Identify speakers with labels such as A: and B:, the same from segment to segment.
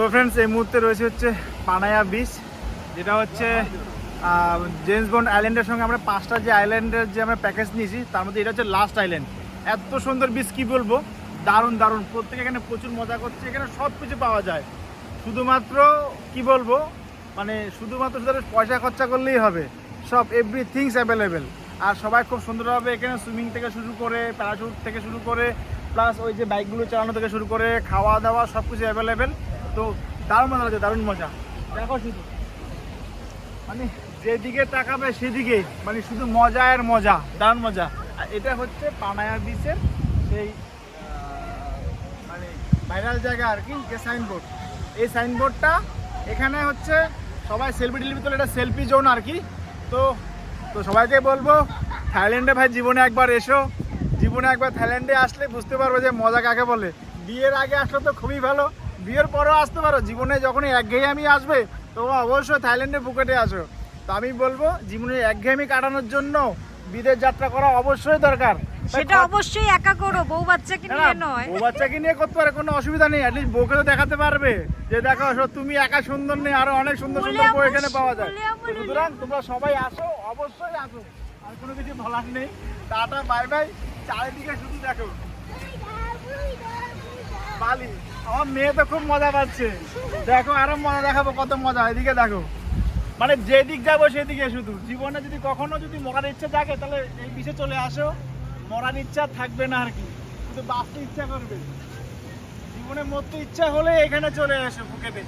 A: তো ফ্রেন্ডস এই মুহূর্তে রয়েছে হচ্ছে পানায়া বিচ যেটা হচ্ছে জেমস বন্ড আইল্যান্ডের সঙ্গে আমরা পাঁচটা যে আইল্যান্ডের যে আমরা প্যাকেজ নিয়েছি, তার মধ্যে এটা হচ্ছে লাস্ট আইল্যান্ড এত সুন্দর বিচ কি বলব? দারুণ দারুণ। প্রত্যেকে এখানে প্রচুর মজা করছে, এখানে সব কিছু পাওয়া যায়। শুধুমাত্র কি বলব? মানে শুধুমাত্র শুধু পয়সা খরচা করলেই হবে। সব এভরিথিংস অ্যাভেলেবেল আর সবাই খুব সুন্দরভাবে এখানে সুইমিং থেকে শুরু করে প্যারাশুট থেকে শুরু করে প্লাস ওই যে বাইকগুলো চালানো থেকে শুরু করে খাওয়া দাওয়া সব কিছু অ্যাভেলেবেল তো দারুণ মজা লাগছে, দারুণ মজা। দেখো শুধু। মানে যেদিকে তাকাবে সেদিকে মানে শুধু মজা আর মজা, দারুণ মজা। আর এটা হচ্ছে পানায়া বিচের সেই মানে ভাইরাল জায়গা আর কি, যে সাইনবোর্ড এই সাইনবোর্ডটা এখানে হচ্ছে সবাই সেলফি টেলিফি তোলে এটা সেলফি জোন আর কি। তো তো সবাইকে বলব, থাইল্যান্ডে ভাই জীবনে একবার এসো। জীবনে একবার থাইল্যান্ডে আসলে বুঝতে পারব যে মজা কাকে বলে। বিয়ের আগে আসলে তো খুবই ভালো। বিয়ের পরেও আসতে পারো। জীবনে যখনই একঘেয়েমি আসবে তো অবশ্যই থাইল্যান্ডে ফুকেটে আসো। তো আমি বলব জীবনে একঘেয়েমি কাটানোর জন্য বিদেশ যাত্রা করা অবশ্যই দরকার।
B: সেটা অবশ্যই একা করো বউ বাচ্চাকে নিয়ে নয়।
A: বউ বাচ্চাকে নিয়ে করতে পারে কোনো অসুবিধা নেই অ্যাটলিস্ট বউকে তো দেখাতে পারবে যে দেখো তুমি একা সুন্দর নেই আরও অনেক সুন্দর সুন্দর বউ এখানে পাওয়া যায়। সুতরাং তোমরা সবাই আসো অবশ্যই আসো। আর কোনো কিছু বলার নেই। Tata bye bye. চারিদিকে শুধু দেখো। বালি। আমার মেয়ে তো খুব মজা পাচ্ছে। দেখো, আরও মজা দেখাবো, কত মজা, এদিকে দেখো। মানে যেদিক যাব সেদিকে শুধু। জীবনে যদি কখনো যদি মরার ইচ্ছা থাকে, তাহলে এই বিষয়ে চলে আসো। মরার ইচ্ছা থাকবে না আর কি। শুধু বাঁচতে ইচ্ছা করবে। জীবনে মরতে ইচ্ছা হলে এখানে চলে আসো ফুকেতে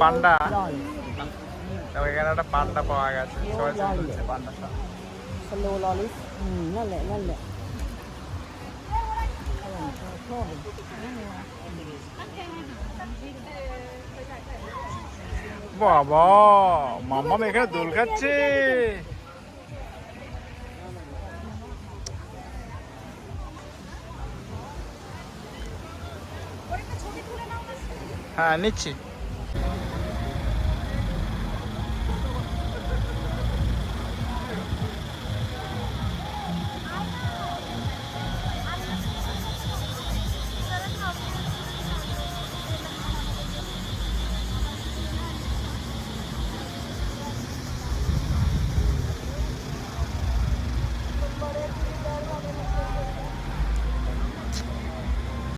A: পান্ডা। এখানে একটা পান্ডা পাওয়া গেছে। সবাই পান্ডা
C: สโลลอลิสอืมนั่นแหละ นั่นแหละ
A: বাবা মাম্মা এখানে দোল খাচ্ছে হ্যাঁ নিচ্ছি নম্বরের